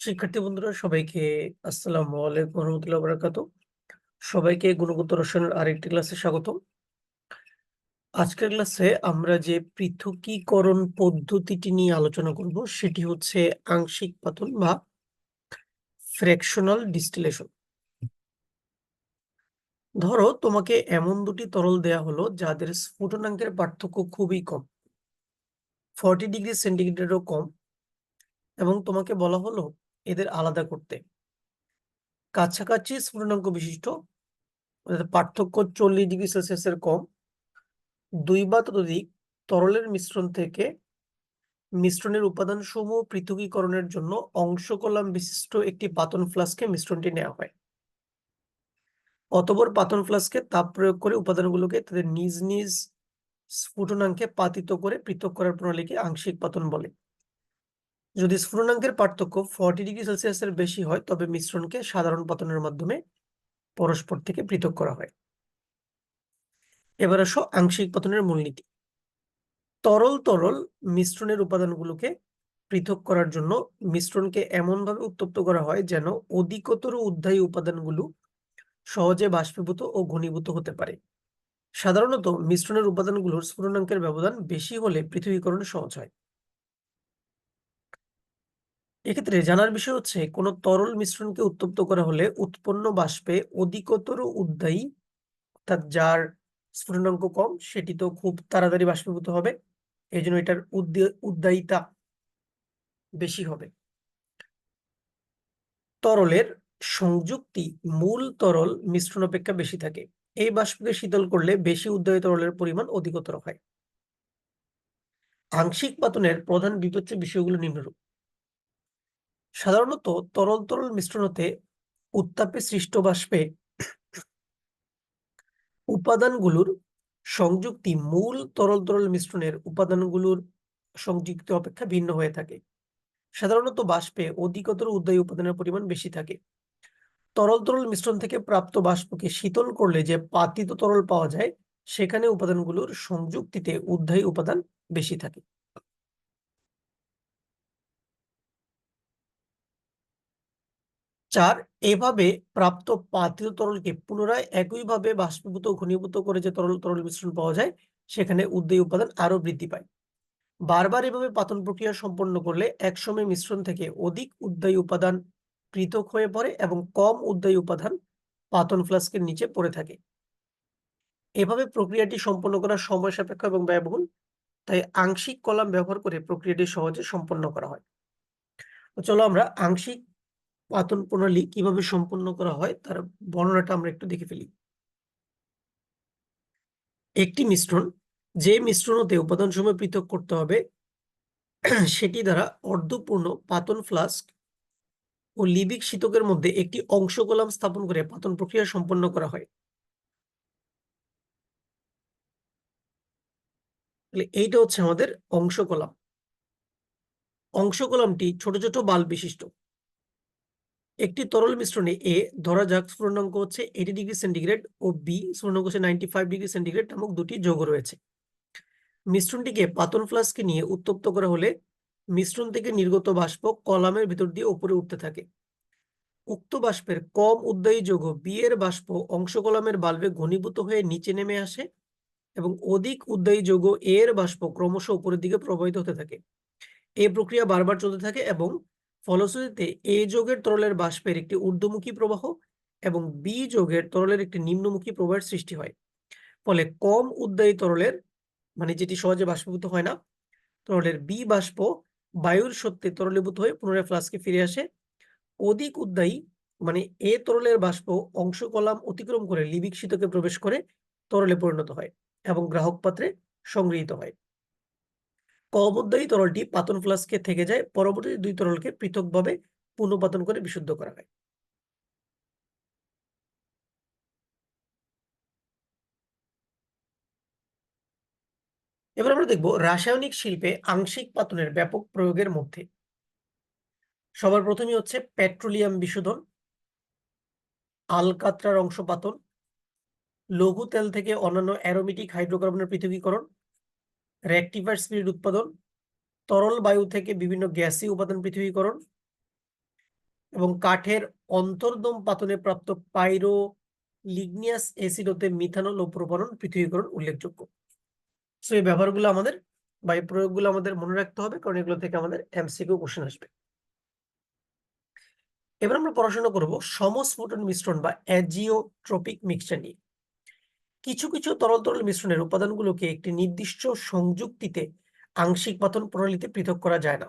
শিক্ষার্থী বন্ধুরা, সবাইকে আসসালামু আলাইকুম রহমতুল্লাহ সবাইকে গুণগত রসায়নের আরেকটি ক্লাসে স্বাগতম। আজকের ক্লাসে আমরা যে পৃথকীকরণ পদ্ধতিটি নিয়ে আলোচনা করব, সেটি হচ্ছে আংশিক পাতন বা ফ্র্যাকশনাল ডিস্টিলেশন। ধরো, তোমাকে এমন দুটি তরল দেয়া হলো, যাদের স্ফুটনাঙ্কের পার্থক্য খুবই কম, ফর্টি ডিগ্রি সেন্টিগ্রেডেরও কম, এবং তোমাকে বলা হলো এদের আলাদা করতে। কাছাকাছি স্ফুটনাঙ্ক বিশিষ্ট পার্থক্য চল্লিশ ডিগ্রি সেলসিয়াসের কম, দুই বা ততোধিক তরলের মিশ্রণ থেকে মিশ্রণের উপাদান সমূহ পৃথকীকরণের জন্য অংশ কলাম বিশিষ্ট একটি পাতন ফ্লাস্কে মিশ্রণটি নেওয়া হয়। অতবর পাতন ফ্লাস্কে তাপ প্রয়োগ করে উপাদানগুলোকে তাদের নিজ নিজ স্ফুটনাঙ্কে পাতিত করে পৃথক করার প্রণালীকে আংশিক পাতন বলে। যদি স্ফুটনাঙ্কের পার্থক্য ফর্টি ডিগ্রি সেলসিয়াসের বেশি হয়, তবে মিশ্রণকে সাধারণ পতনের মাধ্যমে পরস্পর থেকে পৃথক করা হয়। এবার আসো আংশিক পতনের মূলনীতি। তরল তরল মিশ্রণের উপাদানগুলোকে পৃথক করার জন্য মিশ্রণকে এমনভাবে উত্তপ্ত করা হয় যেন অধিকতর উদ্ধায়ী উপাদানগুলো সহজে বাষ্পীভূত ও ঘনীভূত হতে পারে। সাধারণত মিশ্রণের উপাদানগুলোর স্ফুটনাঙ্কের ব্যবধান বেশি হলে পৃথকীকরণ সহজ হয়। এক্ষেত্রে জানার বিষয় হচ্ছে, কোন তরল মিশ্রণকে উত্তপ্ত করা হলে উৎপন্ন বাষ্পে অধিকতর উদ্দায়ী, অর্থাৎ যার স্ফুটনাঙ্ক কম, সেটি তো খুব তাড়াতাড়ি বাষ্পীভূত হবে। এই জন্য এটার উদ্দায়িতা বেশি হবে। তরলের সংযুক্তি মূল তরল মিশ্রণ অপেক্ষা বেশি থাকে। এই বাষ্পকে শীতল করলে বেশি উদ্দায়ী তরলের পরিমাণ অধিকতর হয়। আংশিক পাতনের প্রধান বিপর্যয় বিষয়গুলো নিম্নরূপ। সাধারণত তরল তরল মিশ্রণ হতে উত্তাপে সৃষ্ট বাষ্পে উপাদানগুলোর সংযুক্তি মূল তরল তরল মিশ্রণের উপাদানগুলোর সংযুক্তি অপেক্ষা ভিন্ন হয়ে থাকে। সাধারণত বাষ্পে অধিকতর উদ্দায়ী উপাদানের পরিমাণ বেশি থাকে। তরল তরল মিশ্রণ থেকে প্রাপ্ত বাষ্পকে শীতল করলে যে পাতিত তরল পাওয়া যায়, সেখানে উপাদানগুলোর সংযুক্তিতে উদ্দায়ী উপাদান বেশি থাকে। চার, এভাবে প্রাপ্ত পাতিত তরলকে পুনরায় একইভাবে বাষ্পীভূত ঘনীভূত করে যে তরল তরল মিশ্রণ পাওয়া যায়, সেখানে উদ্দেয় উপাদান আরও বৃদ্ধি পায়। বারবার এভাবে পাতন প্রক্রিয়া সম্পন্ন করলে একসময় মিশ্রণ থেকে অধিক উদ্দায়ী উপাদান পৃথক হয়ে পড়ে এবং কম উদ্দায়ী উপাদান পাতন ফ্লাস্কের নিচে পড়ে থাকে। এভাবে প্রক্রিয়াটি সম্পন্ন করা সময় সাপেক্ষ এবং ব্যয়বহুল, তাই আংশিক কলাম ব্যবহার করে প্রক্রিয়াটি সহজে সম্পন্ন করা হয়। চলো আমরা আংশিক পাতন প্রণালী কীভাবে সম্পন্ন করা হয় তার বর্ণনাটা আমরা একটু দেখে ফেলি। একটি মিশ্রণ, যে মিশ্রণ হতে উপাদান সময় পৃথক করতে হবে, সেটি দ্বারা অর্ধপূর্ণ পাতন ফ্লাস্ক ও লিবিক শীতকের মধ্যে একটি অংশ গোলাম স্থাপন করে পাতন প্রক্রিয়া সম্পন্ন করা হয়। এইটা হচ্ছে আমাদের অংশ কলাম অংশ কলামটি ছোট ছোট বাল্ব বিশিষ্ট। একটি তরল মিশ্রণে এ ধরা যাক স্ফুটনাঙ্ক হচ্ছে এইটি ডিগ্রি সেন্টিগ্রেড ও বি স্ফুটনাঙ্ক হচ্ছে নাইনটি ফাইভ ডিগ্রি সেন্টিগ্রেড নামক দুটি যোগ রয়েছে। মিশ্রণটিকে পাতন ফ্লাস্কে নিয়ে উত্তপ্ত করা হলে মিশ্রণ থেকে নির্গত বাষ্প কলামের ভিতর দিয়ে উপরে উঠতে থাকে। উক্ত বাষ্পের কম উদ্দায়ী যোগ বি এর বাষ্প অংশ কলামের বাল্বে ঘনীভূত হয়ে নিচে নেমে আসে এবং অধিক উদ্দায়ী যোগ এর বাষ্প ক্রমশ উপরের দিকে প্রবাহিত হতে থাকে। এই প্রক্রিয়া বারবার চলতে থাকে এবং ফলশ্রুতিতে এ যোগের তরলের বাষ্পের একটি ঊর্ধ্বমুখী প্রবাহ এবং বি যোগের তরলের একটি নিম্নমুখী প্রবাহের সৃষ্টি হয়। ফলে কম উদ্দায়ী তরলের মানে যেটি সহজে বাষ্পীভূত হয় না, তরলের বি বাষ্প বায়ুর সত্যি তরলীভূত হয়ে পুনরায় ফ্লাস্কে ফিরে আসে। অধিক উদ্দায়ী মানে এ তরলের বাষ্প অংশ কলাম অতিক্রম করে লিবিক শীতকে প্রবেশ করে তরলে পরিণত হয় এবং গ্রাহক পাত্রে সংগৃহীত হয়। কবদ্দায়ী তরলটি পাতন ফ্লাস্কে থেকে যায় পরবর্তী দুই তরলকে পৃথকভাবে পুনঃপাতন করে বিশুদ্ধ করা হয়। এবার আমরা দেখব রাসায়নিক শিল্পে আংশিক পাতনের ব্যাপক প্রয়োগের মধ্যে। সবার প্রথমে হচ্ছে পেট্রোলিয়াম বিশোধন, আলকাত্রার অংশ পাতন লঘু তেল থেকে অন্যান্য অ্যারোমেটিক হাইড্রোকার্বনের পৃথকীকরণ রেকটিফায়ার স্পিরিট উৎপাদন, তরল বায়ু থেকে বিভিন্ন গ্যাসি উপাদান পৃথকীকরণ এবং কাঠের অন্তর্দম পাতনে প্রাপ্ত পাইরো লিগনিয়াস অ্যাসিড হতে মিথানল ও পৃথকীকরণ উল্লেখযোগ্য। সো এই ব্যবহারগুলো আমাদের বা এই প্রয়োগগুলো আমাদের মনে রাখতে হবে, কারণ এগুলো থেকে আমাদের এমসিকিউ কোশ্চেন আসবে। এবার আমরা পড়াশোনা করব সমস্ফুটন মিশ্রণ বা অ্যাজিওট্রপিক মিক্সচার নিয়ে। কিছু কিছু তরল তরল মিশ্রণের উপাদানগুলোকে একটি নির্দিষ্ট সংযুক্তিতে আংশিক পাতন প্রণালীতে পৃথক করা যায় না।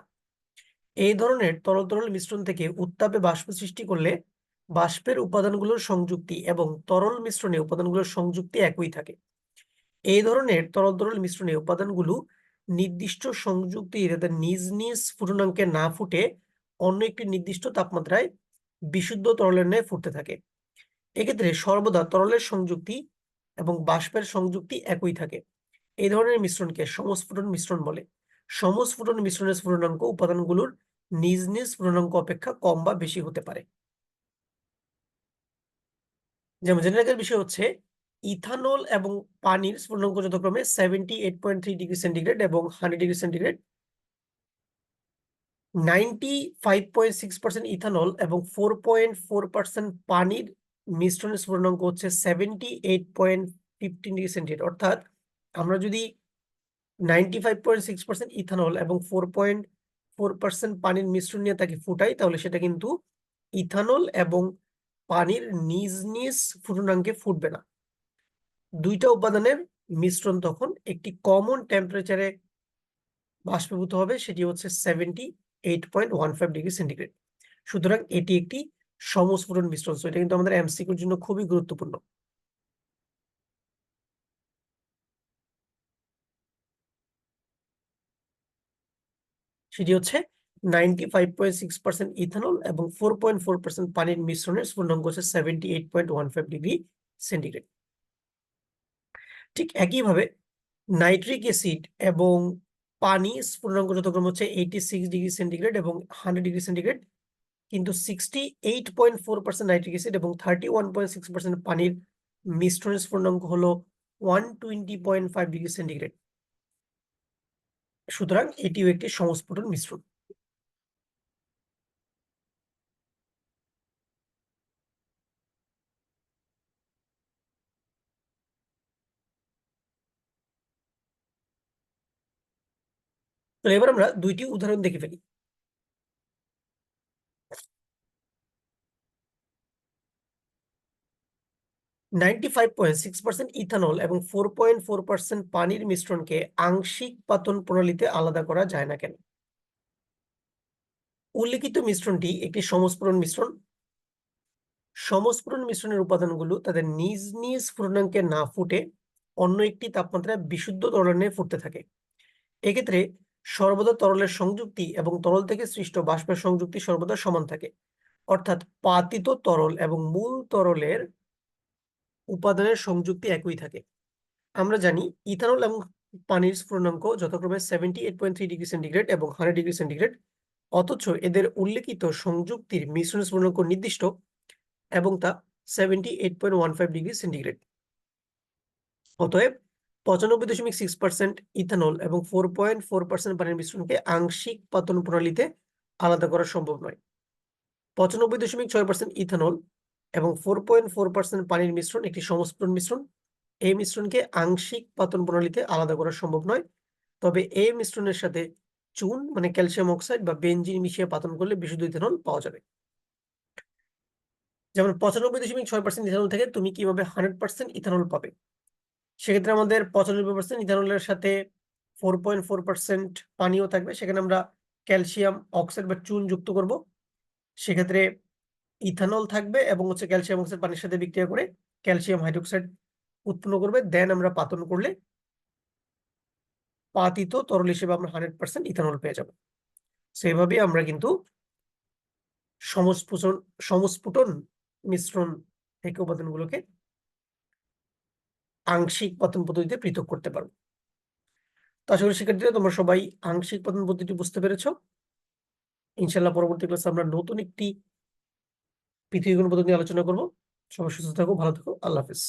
এই ধরনের তরল তরল মিশ্রণ থেকে উত্তাপে বাষ্প সৃষ্টি করলে বাষ্পের উপাদানগুলোর সংযুক্তি এবং তরল মিশ্রণে উপাদানগুলোর সংযুক্তি একই থাকে। এই ধরনের তরল তরল মিশ্রণে উপাদানগুলো নির্দিষ্ট সংযুক্তি তাদের নিজ নিজ স্ফুটনাঙ্কে না ফুটে অন্য একটি নির্দিষ্ট তাপমাত্রায় বিশুদ্ধ তরলের ন্যায় ফুটতে থাকে। এক্ষেত্রে সর্বদা তরলের সংযুক্তি এবং বাষ্পের সংযুক্তি একই থাকে। এই ধরনের মিশ্রণকে সমস্ফুটন মিশ্রণ বলে। সমস্ফুটন মিশ্রণের স্ফুটনাঙ্ক উপাদানগুলোর নিজ নিজ স্ফুটনাঙ্ক অপেক্ষা কম বা বেশি হতে পারে। যেমন জেনারেল বিষয় হচ্ছে, ইথানল এবং পানির স্ফুটনাঙ্ক যথাক্রমে seventy eight point three degree centigrade এবং hundred degree centigrade ninety five point six percent ethanol এবং ফোর পয়েন্ট ফোর পার্সেন্ট পানির মিশ্রণের স্ফুটনাঙ্ক হচ্ছে seventy eight point fifteen degree centigrade অর্থাৎ আমরা যদি ninety five point six percent ethanol এবং ফোর পয়েন্ট ফোর পার্সেন্ট পানির মিশ্রণ নিয়ে তাকে ফুটাই, তাহলে সেটা কিন্তু ইথানল এবং পানির নিজ নিজ ফুটনাঙ্কে ফুটবে না। দুইটা উপাদানের মিশ্রণ তখন একটি কমন টেম্পারেচারে বাষ্পীভূত হবে, সেটি হচ্ছে seventy eight point one five degree centigrade সুতরাং এটি একটি সমস্ফুটন মিশ্রণ। সো এটা কিন্তু আমাদের এমসিকিউর জন্য খুবই গুরুত্বপূর্ণ। সেটি হচ্ছে ninety five point six percent ethanol এবং ফোর পয়েন্ট ফোর পার্সেন্ট পানির মিশ্রণের স্ফুটনাঙ্ক হচ্ছে seventy eight point one five degree centigrade ঠিক একইভাবে নাইট্রিক অ্যাসিড এবং পানি স্ফুটনাঙ্ক যথাক্রম হচ্ছে এইটি সিক্স ডিগ্রি সেন্টিগ্রেড এবং হান্ড্রেড ডিগ্রি সেন্টিগ্রেড কিন্তু sixty eight point four percent এবং thirty one point six percent পানির মিশ্রণের স্ফুটনাঙ্ক হলো one twenty point five degree centigrade সুতরাং এটিও একটি সংস্ফুটন মিশ্রণ। এবার আমরা দুইটি উদাহরণ দেখে ফেলি। Ninety five point six percent ethanol এবং ফোর পয়েন্ট ফোর পার্সেন্ট পানির মিশ্রণকে আংশিক পাতন প্রণালীতে আলাদা করা যায় না কেন? উল্লিখিত মিশ্রণটি একটি সমস্ফুরণ মিশ্রণ। সমস্ফুরণ মিশ্রণের উপাদানগুলো তাদের নিজ নিজ স্ফুটনাঙ্কে না ফুটে অন্য একটি তাপমাত্রায় বিশুদ্ধ তরলে ফুটতে থাকে। এক্ষেত্রে সর্বদা তরলের সংযুক্তি এবং তরল থেকে সৃষ্ট বাষ্পের সংযুক্তি সর্বদা সমান থাকে। অর্থাৎ পাতিত তরল এবং মূল তরলের উপাদানের সংযুক্তি একই থাকে। আমরা জানি ইথানল এবং পানির স্ফুটনাঙ্ক যথাক্রমে seventy eight point three degree centigrade এবং হান্ড্রেড ডিগ্রি সেন্টিগ্রেড অথচ এদের উল্লেখিত সংযুক্তির মিশ্রণ স্ফুটনাঙ্ক নির্দিষ্ট এবং তা seventy eight point one five degree centigrade অতএব পঁচানব্বই দশমিক সিক্স পার্সেন্ট ইথানল এবং ফোর পয়েন্ট ফোর পার্সেন্ট পানির মিশ্রণকে আংশিক পাতন প্রণালীতে আলাদা করা সম্ভব নয়। পঁচানব্বই দশমিক ছয় পার্সেন্ট ইথানল এবং ফোর পয়েন্ট ফোর পার্সেন্ট পানির মিশ্রণ একটি সমস্পূরণ মিশ্রণ। এই মিশ্রণকে আংশিক পাতন প্রণালীতে আলাদা করা সম্ভব নয়। তবে এই মিশ্রণের সাথে চুন মানে ক্যালসিয়াম অক্সাইড বা বেঞ্জিন মিশিয়ে পাতন করলে বিশুদ্ধ ইথানল পাওয়া যাবে। যেমন পঁচানব্বই দশমিক ছয় পার্সেন্ট ইথানল থেকে তুমি কীভাবে হান্ড্রেড পার্সেন্ট ইথানল পাবে? সেক্ষেত্রে আমাদের পঁচানব্বই পার্সেন্ট ইথানলের সাথে ফোর পয়েন্ট ফোর পার্সেন্ট পানিও থাকবে। সেখানে আমরা ক্যালসিয়াম অক্সাইড বা চুন যুক্ত করব। সেক্ষেত্রে ইথানল থাকবে এবং হচ্ছে ক্যালসিয়াম অক্সাইড পানির সাথে বিক্রিয়া করে ক্যালসিয়াম হাইড্রোক্সাইড উৎপন্ন করবে। দেন আমরা পাতন করলে পাতিত তরল হিসেবে আমরা হান্ড্রেড পার্সেন্ট ইথানল পেয়ে যাব। সেইভাবেই আমরা কিন্তু সমস্ফুটন সমস্ফুটন মিশ্রণ থেকে উপাদানগুলোকে আংশিক পতন পদ্ধতিতে পৃথক করতে পারব। তো আশা করি শিক্ষার্থীরা তোমরা সবাই আংশিক পতন পদ্ধতিটি বুঝতে পেরেছ। ইনশাল্লাহ পরবর্তী ক্লাসে আমরা নতুন একটি পৃথিবীগুণ পদ্ধতি নিয়ে আলোচনা করব। সবাই সুস্থ থাকো ভালো থাকো আল্লাহ হাফিজ।